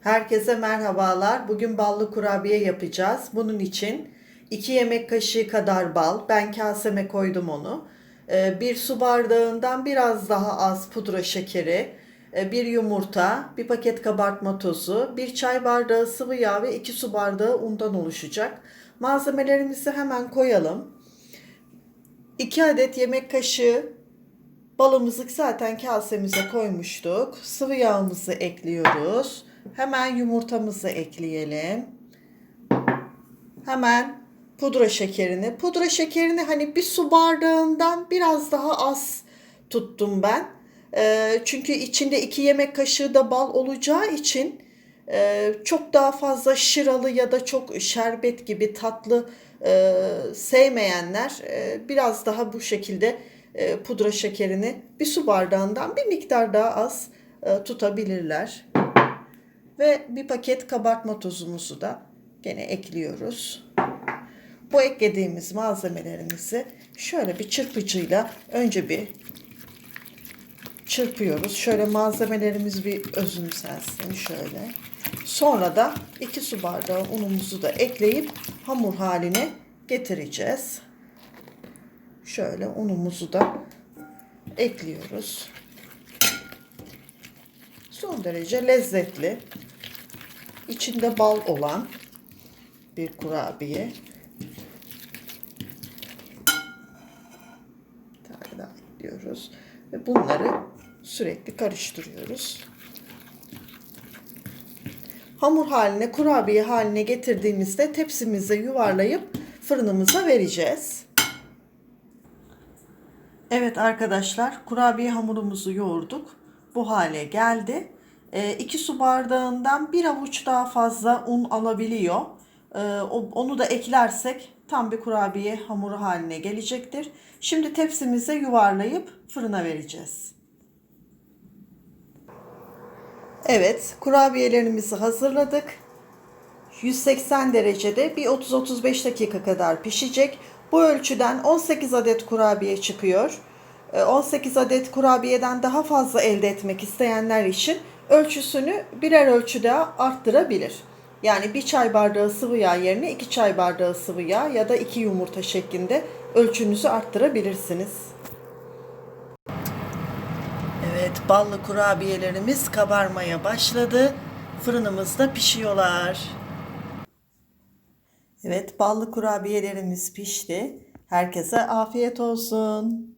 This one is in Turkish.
Herkese merhabalar. Bugün ballı kurabiye yapacağız. Bunun için 2 yemek kaşığı kadar bal. Ben kaseme koydum onu. Ee, Bir su bardağından biraz daha az pudra şekeri, e, bir yumurta, bir paket kabartma tozu, bir çay bardağı sıvı yağ ve 2 su bardağı undan oluşacak. Malzemelerimizi hemen koyalım. 2 adet yemek kaşığı balımızı zaten kasemize koymuştuk. Sıvı yağımızı ekliyoruz. Hemen yumurtamızı ekleyelim. Hemen pudra şekerini. Pudra şekerini hani bir su bardağından biraz daha az tuttum ben. Ee, çünkü içinde iki yemek kaşığı da bal olacağı için e, çok daha fazla şıralı ya da çok şerbet gibi tatlı e, sevmeyenler e, biraz daha bu şekilde e, pudra şekerini bir su bardağından bir miktar daha az e, tutabilirler. Ve bir paket kabartma tozumuzu da gene ekliyoruz. Bu eklediğimiz malzemelerimizi şöyle bir çırpıcıyla önce bir çırpıyoruz. Şöyle malzemelerimiz bir özümsensin şöyle. Sonra da 2 su bardağı unumuzu da ekleyip hamur haline getireceğiz. Şöyle unumuzu da ekliyoruz. Son derece lezzetli. İçinde bal olan bir kurabiye. Bir tane daha ekliyoruz. Ve bunları sürekli karıştırıyoruz. Hamur haline, kurabiye haline getirdiğimizde tepsimize yuvarlayıp fırınımıza vereceğiz. Evet arkadaşlar kurabiye hamurumuzu yoğurduk. Bu hale geldi. 2 su bardağından bir avuç daha fazla un alabiliyor. Ee, Onu da eklersek tam bir kurabiye hamuru haline gelecektir. Şimdi tepsimize yuvarlayıp fırına vereceğiz. Evet kurabiyelerimizi hazırladık. 180 derecede bir 30-35 dakika kadar pişecek. Bu ölçüden 18 adet kurabiye çıkıyor. Ee, 18 adet kurabiyeden daha fazla elde etmek isteyenler için ölçüsünü birer ölçü daha arttırabilir. Yani bir çay bardağı sıvı yağ yerine iki çay bardağı sıvı yağ ya da iki yumurta şeklinde ölçünüzü arttırabilirsiniz. Evet, ballı kurabiyelerimiz kabarmaya başladı. Fırınımızda pişiyorlar. Evet, ballı kurabiyelerimiz pişti. Herkese afiyet olsun.